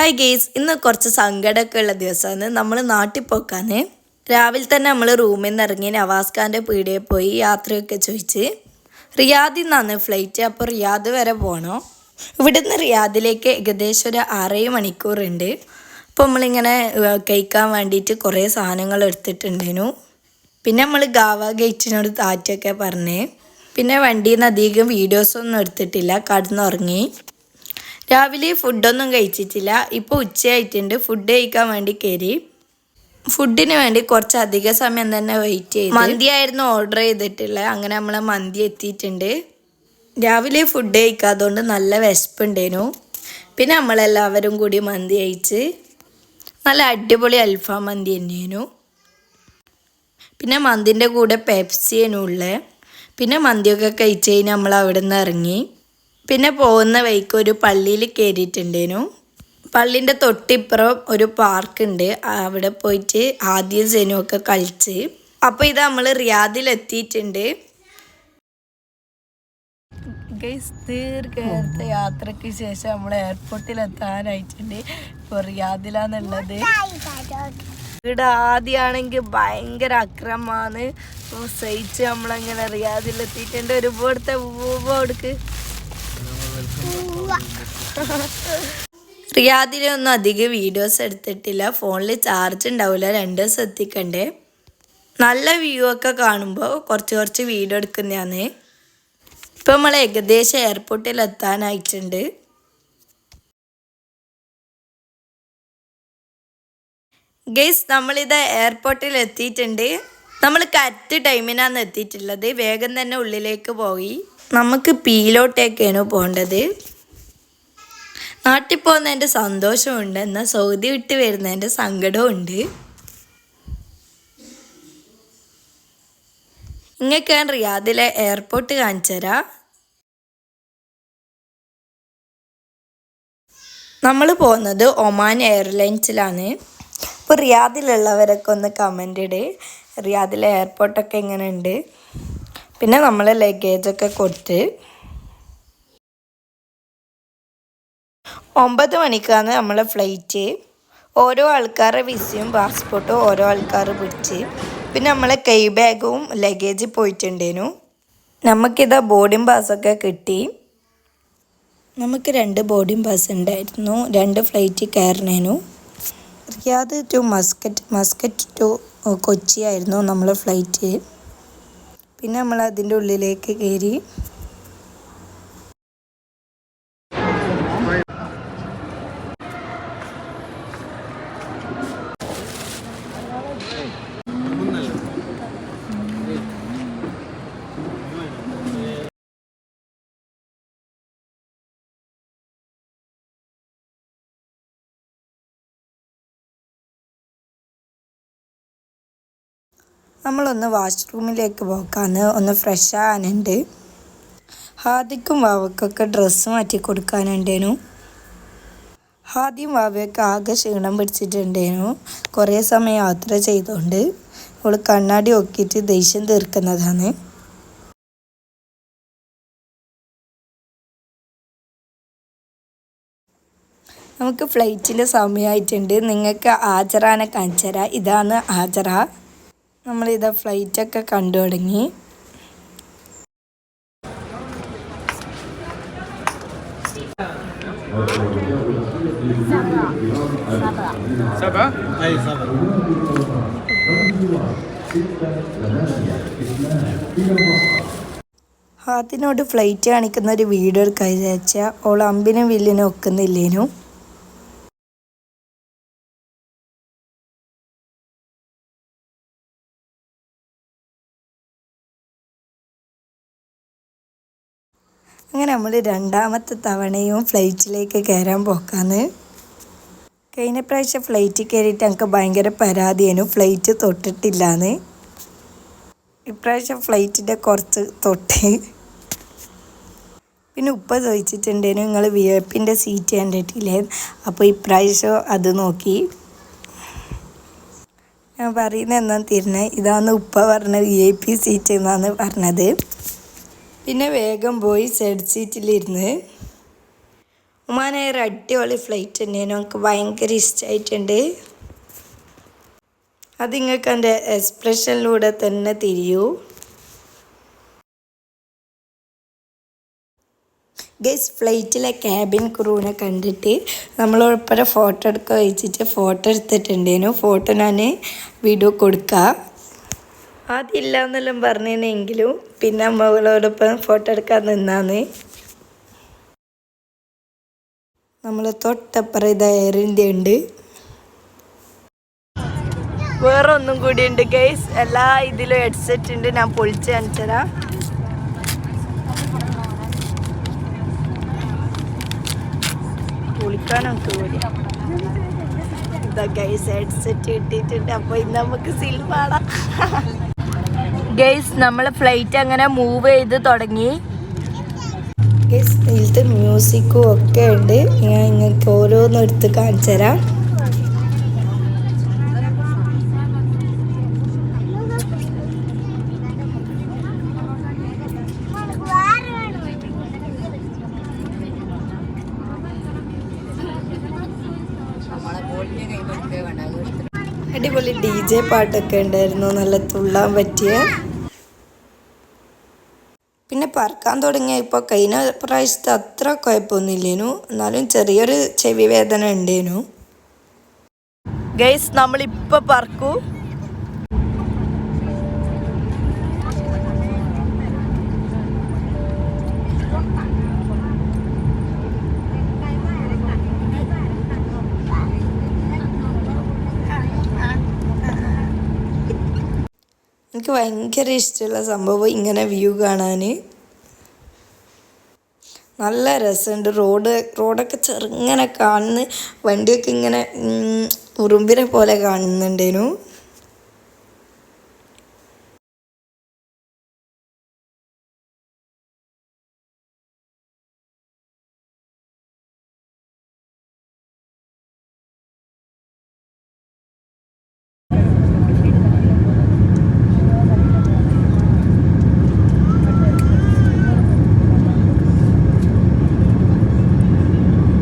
Hi guys ഇന്ന് കുറച്ച് സങ്കടമൊക്കെ ഉള്ള ദിവസമാണ്. നമ്മൾ നാട്ടിൽ പോക്കാണ്. രാവിലെ തന്നെ നമ്മൾ റൂമിൽ നിന്ന് ഇറങ്ങി നവാസ് ഖാന്റെ പീടികയിൽ പോയി യാത്രയൊക്കെ ചോദിച്ച്. റിയാദിൽ നിന്നാണ് ഫ്ലൈറ്റ് അപ്പോൾ റിയാദ് വരെ പോകണം ഇവിടുന്ന് റിയാദിലേക്ക് ഏകദേശം ഒരു ആറേ മണിക്കൂറുണ്ട്. അപ്പോൾ നമ്മളിങ്ങനെ കഴിക്കാൻ വേണ്ടിയിട്ട് കുറേ സാധനങ്ങൾ എടുത്തിട്ടുണ്ടേനു പിന്നെ നമ്മൾ ഗാവ ഗേറ്റിനോട് താറ്റൊക്കെ പറഞ്ഞ്. പിന്നെ വണ്ടിയിൽ നിന്ന് അധികം വീഡിയോസൊന്നും എടുത്തിട്ടില്ല. കടന്നുറങ്ങി രാവിലെ ഫുഡൊന്നും കഴിച്ചിട്ടില്ല. ഇപ്പോൾ ഉച്ചയായിട്ടുണ്ട്. ഫുഡ് കഴിക്കാൻ വേണ്ടി കയറി. ഫുഡിന് വേണ്ടി കുറച്ച് അധിക സമയം തന്നെ വെയിറ്റ് ചെയ്തു. മന്തി ആയിരുന്നു ഓർഡർ ചെയ്തിട്ടുള്ളത്. അങ്ങനെ നമ്മൾ മന്തി എത്തിയിട്ടുണ്ട്. രാവിലെ ഫുഡ് കഴിക്കാത്തതുകൊണ്ട് നല്ല വിശപ്പുണ്ടേനു പിന്നെ നമ്മളെല്ലാവരും കൂടി മന്തി കഴിച്ച് നല്ല അടിപൊളി അൽഫാം മന്തി തന്നെയായിരുന്നു. പിന്നെ മന്തിന്റെ കൂടെ പെപ്സിയാണ് ഉള്ളത്. പിന്നെ മന്തിയൊക്കെ കഴിച്ച് കഴിഞ്ഞ് നമ്മൾ അവിടെ നിന്ന് ഇറങ്ങി. പിന്നെ പോകുന്ന വഴിക്ക് ഒരു പള്ളിയിൽ കയറിയിട്ടുണ്ടേനു. പള്ളിന്റെ തൊട്ടിപ്പുറം ഒരു പാർക്കുണ്ട്. അവിടെ പോയിട്ട് ആദ്യം സെനും ഒക്കെ കളിച്ച്. അപ്പോൾ ഇത് നമ്മൾ റിയാദിൽ എത്തിയിട്ടുണ്ട് ദീർഘ യാത്രയ്ക്ക് ശേഷം നമ്മൾ എയർപോർട്ടിൽ എത്താനായിട്ടുണ്ട് ഇപ്പോൾ റിയാദിലാന്നുള്ളത് ഇവിടെ ആദ്യമാണെങ്കിൽ ഭയങ്കര അക്രമാണ് സഹിച്ച് നമ്മളങ്ങനെ റിയാദിൽ എത്തിയിട്ടുണ്ട് ഒരു പോടത്തെ കൊടുക്ക് റിയാദിലൊന്നും അധികം വീഡിയോസ് എടുത്തിട്ടില്ല. ഫോണിൽ ചാർജ് ഉണ്ടാവില്ല രണ്ട് എത്തിക്കണ്ടേ. നല്ല വ്യൂ ഒക്കെ കാണുമ്പോൾ കുറച്ച് കുറച്ച് വീഡിയോ എടുക്കുന്നതാണ്. ഇപ്പം നമ്മൾ ഏകദേശം എയർപോർട്ടിൽ എത്താനായിട്ടുണ്ട്. ഗെയ്സ് നമ്മളിത് എയർപോർട്ടിൽ എത്തിയിട്ടുണ്ട്. നമ്മൾ കറക്റ്റ് ടൈമിനാണ് എത്തിയിട്ടുള്ളത്. വേഗം തന്നെ ഉള്ളിലേക്ക് പോയി. നമുക്ക് പീലോട്ടേക്കാണ് പോകേണ്ടത് നാട്ടിൽ പോകുന്നതിന്റെ സന്തോഷമുണ്ട്. എന്നാൽ സൗദി വിട്ട് വരുന്നതിന്റെ സങ്കടമുണ്ട് ഉണ്ട് ഇങ്ങനെയൊക്കെയാണ് റിയാദിലെ എയർപോർട്ട് കാണിച്ചു തരാം. നമ്മൾ പോകുന്നത് ഒമാൻ എയർലൈൻസിലാണ്. ഇപ്പോൾ റിയാദിലുള്ളവരൊക്കെ ഒന്ന് കമന്റ് ഇടേ. റിയാദിലെ എയർപോർട്ടൊക്കെ എങ്ങനെയുണ്ട്? പിന്നെ നമ്മൾ ലഗേജൊക്കെ കൊടുത്ത് ഒമ്പത് മണിക്കാണ് നമ്മളെ ഫ്ലൈറ്റ് ഓരോ ആൾക്കാരുടെ വിസയും പാസ്പോർട്ടും ഓരോ ആൾക്കാർ പിടിച്ച്. പിന്നെ നമ്മളെ കൈ ബാഗും ലഗേജ് പോയിട്ടുണ്ടേനു. നമുക്കിതാ ബോർഡിംഗ് പാസ്സൊക്കെ കിട്ടി. നമുക്ക് രണ്ട് ബോർഡിംഗ് പാസ് ഉണ്ടായിരുന്നു. രണ്ട് flight കയറണേനു. Riyadh to Muscat Muscat to Kochi ആയിരുന്നു നമ്മളെ ഫ്ലൈറ്റ് പിന്നെ നമ്മൾ അതിന്റെ ഉള്ളിലേക്ക് കയറി നമ്മളൊന്ന് വാഷ്റൂമിലേക്ക് പോക്കാന്ന് ഒന്ന് ഫ്രഷ് ആകാനുണ്ട് ഹാദിക്കും വാവക്കൊക്കെ ഡ്രസ്സ് മാറ്റി കൊടുക്കാനുണ്ടേനു. ഹാദ്യം വാവയൊക്കെ ആകെ ക്ഷീണം പിടിച്ചിട്ടുണ്ടേനു. കുറേ സമയം യാത്ര ചെയ്തുകൊണ്ട് അവൾ കണ്ണാടി ഒക്കിയിട്ട് ദേഷ്യം തീർക്കുന്നതാണ്. നമുക്ക് ഫ്ലൈറ്റിന്റെ സമയമായിട്ടുണ്ട് നിങ്ങൾക്ക് ആജറാനെ കാണിച്ചു ഇതാണ് ആജറ നമ്മളിതാ ഫ്ലൈറ്റൊക്കെ കണ്ടു തുടങ്ങി. ഹാത്തിനോട് ഫ്ലൈറ്റ് കാണിക്കുന്ന ഒരു വീഡിയോ എടുക്കാൻ വിചാരിച്ചാൽ ഓൾ അമ്പിനും വില്ലിനും ഒക്കുന്നില്ലേനു. അങ്ങനെ നമ്മൾ രണ്ടാമത്തെ തവണയും ഫ്ലൈറ്റിലേക്ക് കയറാൻ പോക്കാന്ന്. കഴിഞ്ഞ പ്രാവശ്യം ഫ്ലൈറ്റിൽ കയറിയിട്ട് ഞങ്ങൾക്ക് ഭയങ്കര പരാതിയായിരുന്നു. ഫ്ലൈറ്റ് തൊട്ടിട്ടില്ലാന്ന്. ഇപ്രാവശ്യം ഫ്ലൈറ്റിന്റെ കുറച്ച് തൊട്ട്. പിന്നെ ഉപ്പ ചോദിച്ചിട്ടുണ്ടേനു നിങ്ങൾ വി ഐ പിന്റെ സീറ്റ് കണ്ടിട്ടില്ലേ? അപ്പോൾ ഇപ്രാവശ്യം അത് നോക്കി. ഞാൻ പറയുന്നത് എന്നാ തിരുന്നത്? ഇതാന്ന് ഉപ്പ പറഞ്ഞ വി ഐ പി സീറ്റ് എന്നാണ് പറഞ്ഞത്. പിന്നെ വേഗം പോയി സൈഡ് സീറ്റിലിരുന്ന് എയർ അടിപൊളി ഫ്ലൈറ്റ് തന്നെയാണ് നമുക്ക് ഭയങ്കര ഇഷ്ടമായിട്ടുണ്ട് അത് നിങ്ങൾക്ക് എന്റെ എക്സ്പ്രഷനിലൂടെ തന്നെ തിരിയൂ. ഗൈസ് ഫ്ലൈറ്റിലെ ക്യാബിൻ ക്രൂവിനെ കണ്ടിട്ട് നമ്മൾ ഉൾപ്പെടെ ഫോട്ടോ എടുക്കുക വെച്ചിട്ട് ഫോട്ടോ എടുത്തിട്ടുണ്ടേനു ഫോട്ടോ ഞാൻ വീഡിയോ കൊടുക്കാം. അതില്ല എന്നെല്ലാം പറഞ്ഞിരുന്നെങ്കിലും പിന്നെ അമ്മകളോടൊപ്പം ഫോട്ടോ എടുക്കാൻ നിന്നാന്ന്. നമ്മൾ തൊട്ടപ്പുറം ഇത് എയർ ഇന്ത്യ ഉണ്ട്. വേറെ ഒന്നും കൂടി ഉണ്ട് ഗൈസ് എല്ലാ ഇതിലും ഹെഡ്സെറ്റ് ഉണ്ട്. ഞാൻ പൊളിച്ച് കാണിച്ചതാ. പൊളിക്കാനൊക്കെ കൂടി ഇതാ ഗൈസ് ഹെഡ്സെറ്റ് കിട്ടിയിട്ടുണ്ട് അപ്പോൾ ഇന്ന് നമുക്ക് സിൽമാടാം ഗൈസ് നമ്മൾ ഫ്ലൈറ്റ് അങ്ങനെ മൂവ് ചെയ്ത് തുടങ്ങി. ഗേസ് ഇതിലത്തെ മ്യൂസിക്കും ഒക്കെ ഉണ്ട്. ഞാൻ നിങ്ങൾക്ക് ഓരോന്നും എടുത്ത് കാണിച്ചു തരാം. അടിപൊളി ഡി ജെ പാട്ടൊക്കെ ഉണ്ടായിരുന്നു. നല്ല തുള്ളാൻ പറ്റിയ. പിന്നെ പറക്കാൻ തുടങ്ങിയ ഇപ്പോൾ കഴിഞ്ഞ പ്രാവശ്യത്തെ അത്ര കുഴപ്പമൊന്നുമില്ലേനു. എന്നാലും ചെറിയൊരു ചെവി വേദന ഉണ്ടേനു. ഗൈസ് നമ്മളിപ്പോൾ പറക്കൂ. എനിക്ക് ഭയങ്കര ഇഷ്ടമുള്ള സംഭവം ഇങ്ങനെ വ്യൂ കാണാൻ നല്ല രസമുണ്ട്. റോഡ് റോഡൊക്കെ ചെറുങ്ങനെ കാണുന്ന വണ്ടിയൊക്കെ ഇങ്ങനെ ഉറുമ്പിനെ പോലെ കാണുന്നുണ്ടേനു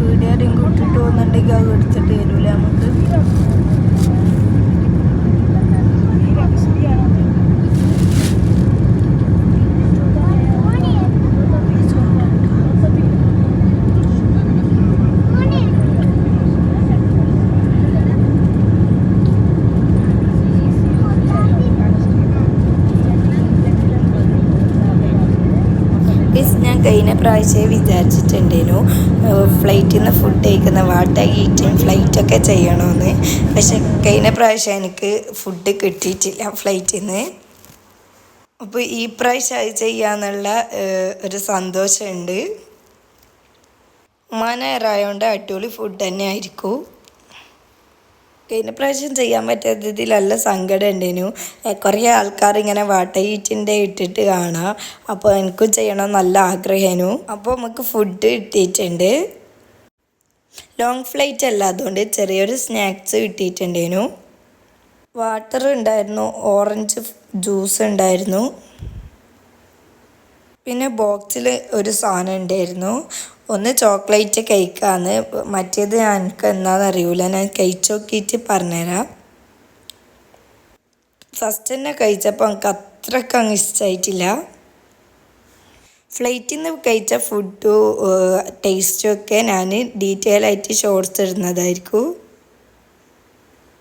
വീഡിയോ ആരെങ്കിലും ഇട്ടിട്ട് പോകുന്നുണ്ടെങ്കിൽ അത് എടുത്തിട്ട് തരൂലേ നമുക്ക് ഗൈസ് പ്രാവശ്യമേ വിചാരിച്ചിട്ടുണ്ടേനു. ഫ്ലൈറ്റിൽ നിന്ന് ഫുഡ് കഴിക്കുന്ന വാട്ടർ ഈറ്റിംഗ് ഫ്ലൈറ്റൊക്കെ ചെയ്യണമെന്ന് പക്ഷെ കഴിഞ്ഞ പ്രാവശ്യം എനിക്ക് ഫുഡ് കിട്ടിയിട്ടില്ല ഫ്ലൈറ്റിൽ നിന്ന് അപ്പോൾ ഈ പ്രാവശ്യം അത് ചെയ്യാന്നുള്ള ഒരു സന്തോഷമുണ്ട്. ഉമാനായറായതുകൊണ്ട് അടിപൊളി ഫുഡ് തന്നെ ആയിരിക്കും കഴിഞ്ഞ പ്രാവശ്യം ചെയ്യാൻ പറ്റാത്തതിൽ നല്ല സങ്കടം ഉണ്ടേനു. കുറേ ആൾക്കാർ ഇങ്ങനെ വാട്ടയീറ്റിന്റെ ഇട്ടിട്ട് കാണാം. അപ്പോൾ എനിക്കും ചെയ്യണം നല്ല ആഗ്രഹേനു. അപ്പോൾ നമുക്ക് ഫുഡ് കിട്ടിയിട്ടുണ്ട്. ലോങ് ഫ്ലൈറ്റ് അല്ല അതുകൊണ്ട് ചെറിയൊരു സ്നാക്സ് കിട്ടിയിട്ടുണ്ടേനു. വാട്ടർ ഉണ്ടായിരുന്നു ഓറഞ്ച് ജ്യൂസ് ഉണ്ടായിരുന്നു. പിന്നെ ബോക്സിൽ ഒരു സാധനം ഉണ്ടായിരുന്നു. ഒന്ന് ചോക്ലേറ്റ് കഴിക്കാന്ന് മറ്റേത് എനിക്ക് എന്താണെന്ന് അറിയില്ല ഞാൻ കഴിച്ചു നോക്കിയിട്ട് പറഞ്ഞുതരാം. ഫസ്റ്റ് തന്നെ കഴിച്ചപ്പോൾ എനിക്ക് അത്രയ്ക്ക് അങ്ങ് ഇഷ്ടമായിട്ടില്ല ഫ്ലൈറ്റിൽ നിന്ന് കഴിച്ച ഫുഡ് ടേസ്റ്റും ഒക്കെ ഞാൻ ഡീറ്റെയിൽ ആയിട്ട് ഷോർട്സ് ഇടുന്നതായിരിക്കും.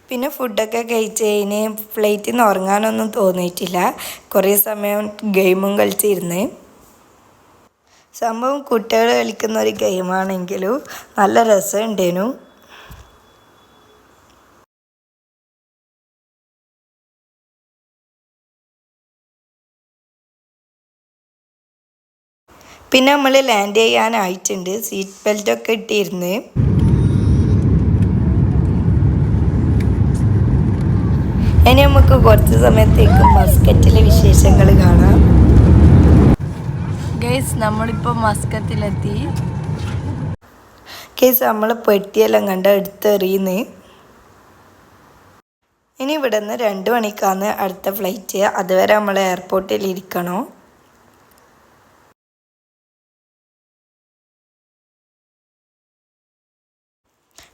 പിന്നെ ഫുഡൊക്കെ കഴിച്ച് കഴിഞ്ഞ് ഫ്ലൈറ്റിൽ നിന്ന് ഉറങ്ങാനൊന്നും തോന്നിയിട്ടില്ല. കുറേ സമയം ഗെയിമും കളിച്ചിരുന്ന്. സംഭവം കുട്ടികൾ കളിക്കുന്ന ഒരു ഗെയിമാണെങ്കിലും നല്ല രസമുണ്ടേനു. പിന്നെ നമ്മൾ ലാൻഡ് ചെയ്യാനായിട്ടുണ്ട്. സീറ്റ് ബെൽറ്റൊക്കെ ഇട്ടിരുന്ന്. ഇനി നമുക്ക് കുറച്ച് സമയത്തേക്ക് മസ്കറ്റിലെ വിശേഷങ്ങൾ കാണാം. ഗൈസ് നമ്മളിപ്പോൾ മസ്കത്തിലെത്തി. കേസ് നമ്മൾ പെട്ടിയെല്ലാം കണ്ട് എടുത്തെറിയുന്നു ഇനി ഇവിടെ നിന്ന് രണ്ട് മണിക്കാണ് അടുത്ത ഫ്ലൈറ്റ്. അതുവരെ നമ്മൾ എയർപോർട്ടിൽ ഇരിക്കണോ.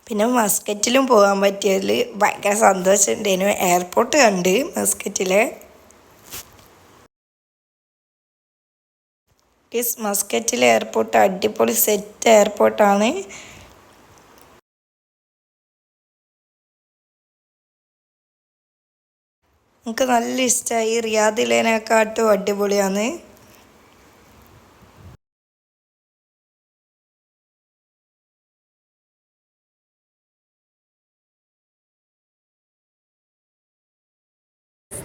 പിന്നെ മസ്കറ്റിലും പോകാൻ പറ്റിയതിൽ ഭയങ്കര സന്തോഷം ഉണ്ടായിരുന്നു എയർപോർട്ട് കണ്ട് മസ്കറ്റിലെ. ഗൈസ് മസ്കറ്റിലെ എയർപോർട്ട് അടിപൊളി സെറ്റ് എയർപോർട്ടാണ് എനിക്ക് നല്ല ഇഷ്ടമായി റിയാദിലേനെക്കാട്ടും അടിപൊളിയാണ്.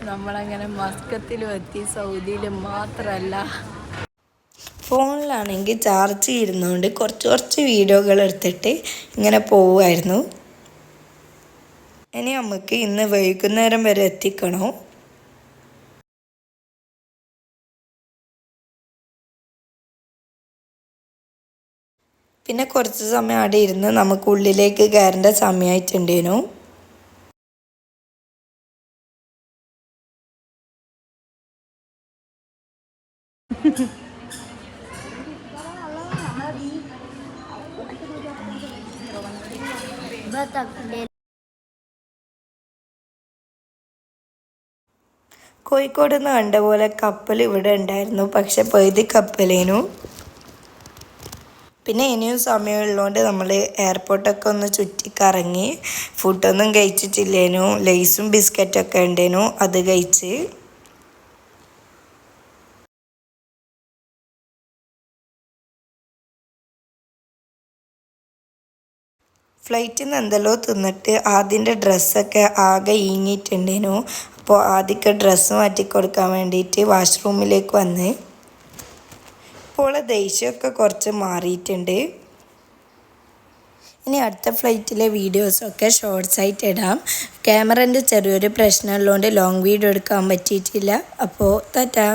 നമ്മളങ്ങനെ മസ്കത്തിലും എത്തി സൗദിയിലും മാത്രമല്ല ഫോണിലാണെങ്കിൽ ചാർജ് ചെയ്യുന്നതുകൊണ്ട് കുറച്ച് കുറച്ച് വീഡിയോകൾ എടുത്തിട്ട് ഇങ്ങനെ പോവുമായിരുന്നു. ഇനി നമുക്ക് ഇന്ന് വൈകുന്നേരം വരെ എത്തിക്കണോ? പിന്നെ കുറച്ച് സമയം അവിടെ ഇരുന്ന് നമുക്ക് ഉള്ളിലേക്ക് കയറേണ്ട സമയമായിട്ടുണ്ടേനു. കോഴിക്കോട് നിന്ന് കണ്ട പോലെ കപ്പൽ ഇവിടെ ഉണ്ടായിരുന്നു. പക്ഷെ പകുതി കപ്പലേനു. പിന്നെ ഇനിയും സമയമുള്ളതുകൊണ്ട് നമ്മൾ എയർപോർട്ടൊക്കെ ഒന്ന് ചുറ്റിക്കറങ്ങി ഫുഡൊന്നും കഴിച്ചിട്ടില്ലേനു. ലേസും ബിസ്ക്കറ്റൊക്കെ ഉണ്ടേനു. അത് കഴിച്ച് ഫ്ലൈറ്റിൽ നിന്ന് എന്തെല്ലോ തിന്നിട്ട് ആദ്യന്റെ ഡ്രസ്സൊക്കെ ആകെ ഈങ്ങിയിട്ടുണ്ടേനു അപ്പോൾ ആദ്യമൊക്കെ ഡ്രസ്സ് മാറ്റി കൊടുക്കാൻ വേണ്ടിയിട്ട് വാഷ്റൂമിലേക്ക് വന്ന്. ഇപ്പോൾ ദേഷ്യമൊക്കെ കുറച്ച് മാറിയിട്ടുണ്ട് ഇനി അടുത്ത ഫ്ലൈറ്റിലെ വീഡിയോസൊക്കെ ഷോർട്സ് ആയിട്ട് ഇടാം. ക്യാമറന്റെ ചെറിയൊരു പ്രശ്നമുള്ളതുകൊണ്ട് ലോങ് വീഡിയോ എടുക്കാൻ പറ്റിയിട്ടില്ല. അപ്പോൾ തറ്റാ